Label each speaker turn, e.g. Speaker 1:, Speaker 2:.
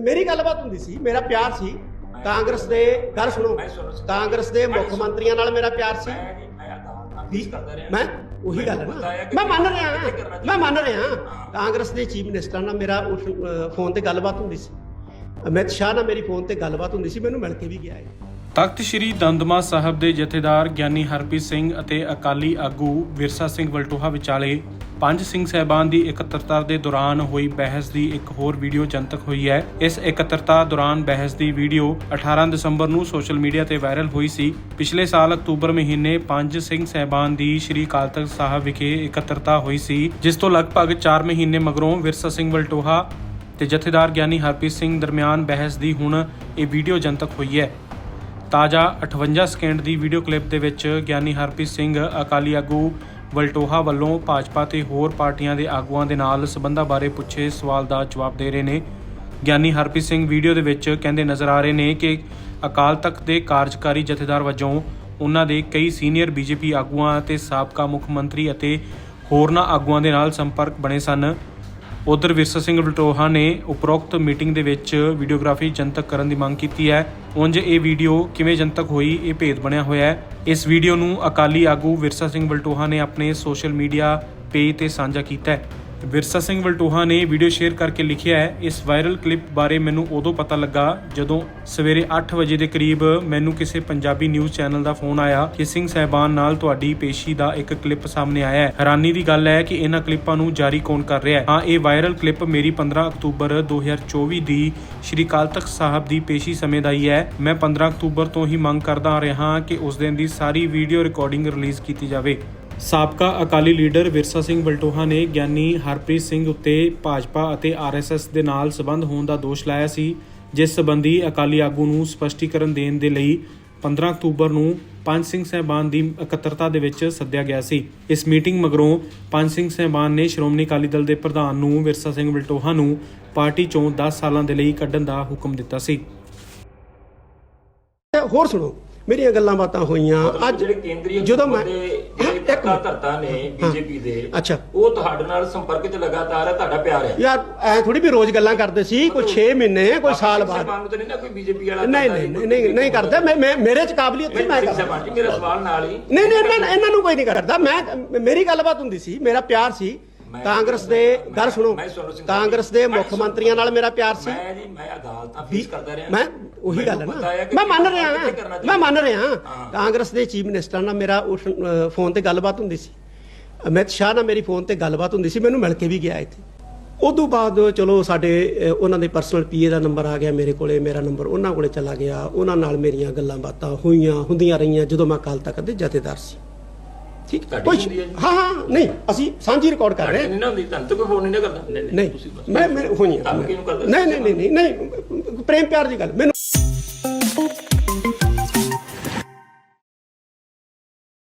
Speaker 1: ਮੇਰੀ ਗੱਲਬਾਤ ਹੁੰਦੀ ਸੀ ਮੇਰਾ ਪਿਆਰ ਸੀ। ਕਾਂਗਰਸ ਦੇ ਗੱਲ ਸੁਣੋ। ਕਾਂਗਰਸ ਦੇ ਮੁੱਖ ਮੰਤਰੀਆਂ ਨਾਲ ਮੇਰਾ ਪਿਆਰ ਸੀ।
Speaker 2: ਮੈਂ
Speaker 1: ਉਹੀ ਗੱਲ ਨਾ। ਮੈਂ ਮੰਨ ਰਿਹਾ ਮੈਂ। ਮੰਨ ਰਿਹਾ। ਕਾਂਗਰਸ ਦੇ ਚੀਫ ਮਿਨਿਸਟਰ ਨਾਲ ਮੇਰਾ ਉਸ ਫੋਨ ਤੇ ਗੱਲਬਾਤ ਹੁੰਦੀ ਸੀ। ਅਮਿਤ ਸ਼ਾਹ ਨਾਲ ਮੇਰੀ ਫੋਨ ਤੇ ਗੱਲਬਾਤ ਹੁੰਦੀ ਸੀ। ਮੈਨੂੰ ਮਿਲ ਕੇ ਵੀ ਗਿਆ ਹੈ
Speaker 3: ਤਖਤ ਸ੍ਰੀ ਦੰਦਮਾ ਸਾਹਿਬ ਦੇ ਜਥੇਦਾਰ ਗਿਆਨੀ ਹਰਪ੍ਰੀਤ ਸਿੰਘ ਅਤੇ ਅਕਾਲੀ ਆਗੂ ਵਿਰਸਾ ਸਿੰਘ ਵਲਟੋਹਾ ਵਿਚਾਲੇ ਪੰਜ ਸਿੰਘ ਸਹਿਬਾਨ ਦੀ ਇਕੱਤਰਤਾ ਦੇ ਦੌਰਾਨ ਹੋਈ ਬਹਿਸ ਦੀ ਇੱਕ ਹੋਰ ਵੀਡੀਓ ਜਨਤਕ ਹੋਈ ਹੈ। ਇਸ ਇਕੱਤਰਤਾ ਦੌਰਾਨ ਬਹਿਸ ਦੀ ਵੀਡੀਓ 18 ਦਸੰਬਰ ਨੂੰ ਸੋਸ਼ਲ ਮੀਡੀਆ ਤੇ ਵਾਇਰਲ ਹੋਈ ਸੀ। ਪਿਛਲੇ ਸਾਲ ਅਕਤੂਬਰ ਮਹੀਨੇ ਪੰਜ ਸਿੰਘ ਸਹਿਬਾਨ ਦੀ ਸ੍ਰੀ ਅਕਾਲ ਤਖਤ ਸਾਹਿਬ ਵਿਖੇ ਇਕੱਤਰਤਾ ਹੋਈ ਸੀ, ਜਿਸ ਤੋਂ ਲਗਭਗ 4 ਮਹੀਨੇ ਮਗਰੋਂ ਵਿਰਸਾ ਸਿੰਘ ਵਲਟੋਹਾ ਤੇ ਜਥੇਦਾਰ ਗਿਆਨੀ ਹਰਪ੍ਰੀਤ ਸਿੰਘ ਦਰਮਿਆਨ ਬਹਿਸ ਦੀ ਹੁਣ ਇਹ ਵੀਡੀਓ ਜਨਤਕ ਹੋਈ ਹੈ। ਤਾਜ਼ਾ 58 ਸਕਿੰਟ ਦੀ ਵੀਡੀਓ ਕਲਿੱਪ ਦੇ ਵਿੱਚ ਗਿਆਨੀ ਹਰਪ੍ਰੀਤ ਸਿੰਘ ਅਕਾਲੀ ਆਗੂ ਵਲਟੋਹਾ ਵੱਲੋਂ ਭਾਜਪਾ ਤੇ ਹੋਰ ਪਾਰਟੀਆਂ ਦੇ ਆਗੂਆਂ ਦੇ ਨਾਲ ਸਬੰਧਾਂ ਬਾਰੇ ਪੁੱਛੇ ਸਵਾਲ ਦਾ ਜਵਾਬ ਦੇ ਰਹੇ ਨੇ। ਗਿਆਨੀ ਹਰਪ੍ਰੀਤ ਸਿੰਘ ਵੀਡੀਓ ਦੇ ਵਿੱਚ ਕਹਿੰਦੇ ਨਜ਼ਰ ਆ ਰਹੇ ਨੇ ਕਿ ਅਕਾਲ ਤਖਤ ਦੇ ਕਾਰਜਕਾਰੀ ਜਥੇਦਾਰ ਵਜੋਂ ਉਹਨਾਂ ਦੇ ਕਈ ਸੀਨੀਅਰ ਬੀਜੇਪੀ ਆਗੂਆਂ ਅਤੇ ਸਾਬਕਾ ਮੁੱਖ ਮੰਤਰੀ ਅਤੇ ਹੋਰਨਾਂ ਆਗੂਆਂ ਦੇ ਨਾਲ ਸੰਪਰਕ ਬਣੇ ਸਨ। ਉਧਰ ਵਿਰਸਾ ਸਿੰਘ ਵਲਟੋਹਾ ਨੇ ਉਪਰੋਕਤ ਮੀਟਿੰਗ ਦੇ ਵਿੱਚ ਵੀਡੀਓਗ੍ਰਾਫੀ ਜਨਤਕ ਕਰਨ ਦੀ ਮੰਗ ਕੀਤੀ ਹੈ। ਉਂਝ ਇਹ ਵੀਡੀਓ ਕਿਵੇਂ ਜਨਤਕ ਹੋਈ ਇਹ ਭੇਦ ਬਣਿਆ ਹੋਇਆ ਹੈ। ਇਸ ਵੀਡੀਓ ਨੂੰ ਅਕਾਲੀ ਆਗੂ ਵਿਰਸਾ ਸਿੰਘ ਵਲਟੋਹਾ ਨੇ ਆਪਣੇ ਸੋਸ਼ਲ ਮੀਡੀਆ ਪੇਜ ਤੇ ਸਾਂਝਾ ਕੀਤਾ ਹੈ। ਵਿਰਸਾ ਸਿੰਘ ਵਲਟੋਹਾ ਨੇ ਵੀਡੀਓ ਸ਼ੇਅਰ ਕਰਕੇ ਲਿਖਿਆ ਹੈ, ਇਸ ਵਾਇਰਲ ਕਲਿੱਪ ਬਾਰੇ ਮੈਨੂੰ ਉਦੋਂ ਪਤਾ ਲੱਗਾ ਜਦੋਂ ਸਵੇਰੇ 8 ਵਜੇ ਦੇ ਕਰੀਬ ਮੈਨੂੰ ਕਿਸੇ ਪੰਜਾਬੀ ਨਿਊਜ਼ ਚੈਨਲ ਦਾ ਫੋਨ ਆਇਆ ਕਿ ਸਿੰਘ ਸਹਿਬਾਨ ਨਾਲ ਤੁਹਾਡੀ ਪੇਸ਼ੀ ਦਾ ਇੱਕ ਕਲਿੱਪ ਸਾਹਮਣੇ ਆਇਆ ਹੈ। ਹੈਰਾਨੀ ਦੀ ਗੱਲ ਹੈ ਕਿ ਇਹਨਾਂ ਕਲਿੱਪਾਂ ਨੂੰ ਜਾਰੀ ਕੌਣ ਕਰ ਰਿਹਾ ਹੈ? ਹਾਂ ਇਹ ਵਾਇਰਲ ਕਲਿੱਪ ਮੇਰੀ 15 ਅਕਤੂਬਰ 2024 ਦੀ ਸ਼੍ਰੀ ਅਕਾਲ ਤਖਤ ਸਾਹਿਬ ਦੀ ਪੇਸ਼ੀ ਸਮੇਂ ਦਾ ਹੀ ਹੈ। ਮੈਂ 15 ਅਕਤੂਬਰ ਤੋਂ ਹੀ ਮੰਗ ਕਰਦਾ ਆ ਰਿਹਾ ਹਾਂ ਕਿ ਉਸ ਦਿਨ ਦੀ ਸਾਰੀ ਵੀਡੀਓ ਰਿਕਾਰਡਿੰਗ ਰਿਲੀਜ਼ ਕੀਤੀ ਜਾਵੇ। ਸਾਬਕਾ ਅਕਾਲੀ ਲੀਡਰ ਵਿਰਸਾ ਸਿੰਘ ਬਲਟੋਹਾ ਨੇ ਗਿਆਨੀ ਹਰਪ੍ਰੀਤ ਸਿੰਘ ਉੱਤੇ ਭਾਜਪਾ ਅਤੇ ਆਰਐਸਐਸ ਦੇ ਨਾਲ ਸਬੰਧ ਹੋਣ ਦਾ ਦੋਸ਼ ਲਾਇਆ ਸੀ, ਜਿਸ ਸੰਬੰਧੀ ਅਕਾਲੀ ਆਗੂ ਨੂੰ ਸਪਸ਼ਟੀਕਰਨ ਦੇਣ ਦੇ ਲਈ 15 ਅਕਤੂਬਰ ਨੂੰ ਪੰਜ ਸਿੰਘ ਸਹਿਬਾਨ ਦੀ ਇਕੱਤਰਤਾ ਦੇ ਵਿੱਚ ਸੱਦਿਆ ਗਿਆ ਸੀ। ਇਸ ਮੀਟਿੰਗ ਮਗਰੋਂ ਪੰਜ ਸਿੰਘ ਸਹਿਬਾਨ ਨੇ ਸ਼੍ਰੋਮਣੀ ਅਕਾਲੀ ਦਲ ਦੇ ਪ੍ਰਧਾਨ ਨੂੰ ਵਿਰਸਾ ਸਿੰਘ ਬਲਟੋਹਾ ਨੂੰ ਪਾਰਟੀ ਚੋਂ 10 ਸਾਲਾਂ ਦੇ ਲਈ ਕੱਢਣ ਦਾ ਹੁਕਮ ਦਿੱਤਾ ਸੀ।
Speaker 1: ਹੋਰ ਸੁਣੋ। ਮੇਰੀਆਂ ਗੱਲਾਂ ਬਾਤਾਂ ਹੋਈਆਂ।
Speaker 2: ਅੱਜ ਜਿਹੜੇ ਕੇਂਦਰੀ
Speaker 1: ਜਦੋਂ ਮੈਂ ਇੱਕ।
Speaker 2: ਧਰਤਾ ਨੇ ਬੀਜੇਪੀ ਦੇ
Speaker 1: ਅੱਛਾ।
Speaker 2: ਉਹ ਤੁਹਾਡੇ ਨਾਲ ਸੰਪਰਕ 'ਚ ਲਗਾਤਾਰ ਹੈ ਤੁਹਾਡਾ ਪਿਆਰ ਹੈ?
Speaker 1: ਯਾਰ ਐ ਥੋੜੀ ਵੀ ਰੋਜ਼ ਗੱਲਾਂ ਕਰਦੇ ਸੀ ਕੋਈ 6 ਮਹੀਨੇ ਕੋਈ ਸਾਲ ਬਾਅਦ।
Speaker 2: ਨਹੀਂ ਨਾ ਕੋਈ ਬੀਜੇਪੀ ਵਾਲਾ
Speaker 1: ਨਹੀਂ ਨਹੀਂ ਨਹੀਂ ਨਹੀਂ ਕਰਦਾ। ਮੈਂ ਮੇਰੇ ਚ ਕਾਬਲੀਅਤ ਨਹੀਂ ਮੈਂ ਕਰਦਾ।
Speaker 2: ਮੇਰਾ ਸਵਾਲ ਨਾਲ ਹੀ।
Speaker 1: ਨਹੀਂ ਨਹੀਂ ਇਹਨਾਂ ਨੂੰ ਕੋਈ ਨਹੀਂ ਕਰਦਾ। ਮੈਂ ਮੇਰੀ ਗੱਲਬਾਤ ਹੁੰਦੀ ਸੀ ਮੇਰਾ ਪਿਆਰ ਸੀ। ਕਾਂਗਰਸ ਦੇ ਗੱਲ ਸੁਣੋ ਕਾਂਗਰਸ ਦੇ ਮੁੱਖ। ਮੰਤਰੀਆਂ ਨਾਲ ਮੇਰਾ ਪਿਆਰ ਸੀ।
Speaker 2: ਮੈਂ ਜੀ ਮੈਂ ਅਦਾਲਤਾਂ ਫੇਸ ਕਰਦਾ ਰਿਹਾ।
Speaker 1: ਮੈਂ ਉਹੀ ਗੱਲ ਹੈ ਨਾ। ਮੈਂ ਮੰਨ ਰਿਹਾ ਮੈਂ। ਮੰਨ ਰਿਹਾ। ਕਾਂਗਰਸ ਦੇ ਚੀਫ ਮਿਨਿਸਟਰ ਨਾਲ ਮੇਰਾ ਉਸ ਫੋਨ ਤੇ ਗੱਲਬਾਤ ਹੁੰਦੀ ਸੀ। ਅਮਿਤ ਸ਼ਾਹ ਨਾਲ ਮੇਰੀ ਫੋਨ ਤੇ ਗੱਲਬਾਤ ਹੁੰਦੀ ਸੀ। ਮੈਨੂੰ ਮਿਲ ਕੇ ਵੀ ਗਿਆ ਇੱਥੇ। ਉਦੋਂ ਬਾਅਦ ਚਲੋ ਸਾਡੇ ਉਹਨਾਂ ਦੇ ਪਰਸਨਲ ਪੀਏ ਦਾ ਨੰਬਰ ਆ ਗਿਆ ਮੇਰੇ ਕੋਲੇ। ਮੇਰਾ ਨੰਬਰ ਉਹਨਾਂ ਕੋਲੇ ਚਲਾ ਗਿਆ। ਉਹਨਾਂ ਨਾਲ ਮੇਰੀਆਂ ਗੱਲਾਂ ਬਾਤਾਂ ਹੋਈਆਂ ਹੁੰਦੀਆਂ ਰਹੀਆਂ ਜਦੋਂ ਮੈਂ ਕੱਲ ਤੱਕ ਦੇ ਜਥੇਦਾਰ ਸੀ। ਠੀਕ
Speaker 2: ਤੁਹਾਡੀ ਹੁੰਦੀ ਹੈ ਜੀ?
Speaker 1: ਹਾਂ ਹਾਂ ਨਹੀਂ ਅਸੀਂ ਸਾਂਝੀ ਰਿਕਾਰਡ ਕਰ ਰਹੇ ਹਾਂ।
Speaker 2: ਨਹੀਂ ਨਾ ਹੁੰਦੀ ਤੁਹਾਨੂੰ ਤਾਂ ਕੋਈ ਫੋਨ ਨਹੀਂ ਨਾ ਕਰਦਾ।
Speaker 1: ਨਹੀਂ ਮੈਂ ਮੈਂ ਨਹੀਂ ਨਹੀਂ ਨਹੀਂ ਨਹੀਂ ਨਹੀਂ ਪ੍ਰੇਮ ਪਿਆਰ ਦੀ ਗੱਲ। ਮੈਨੂੰ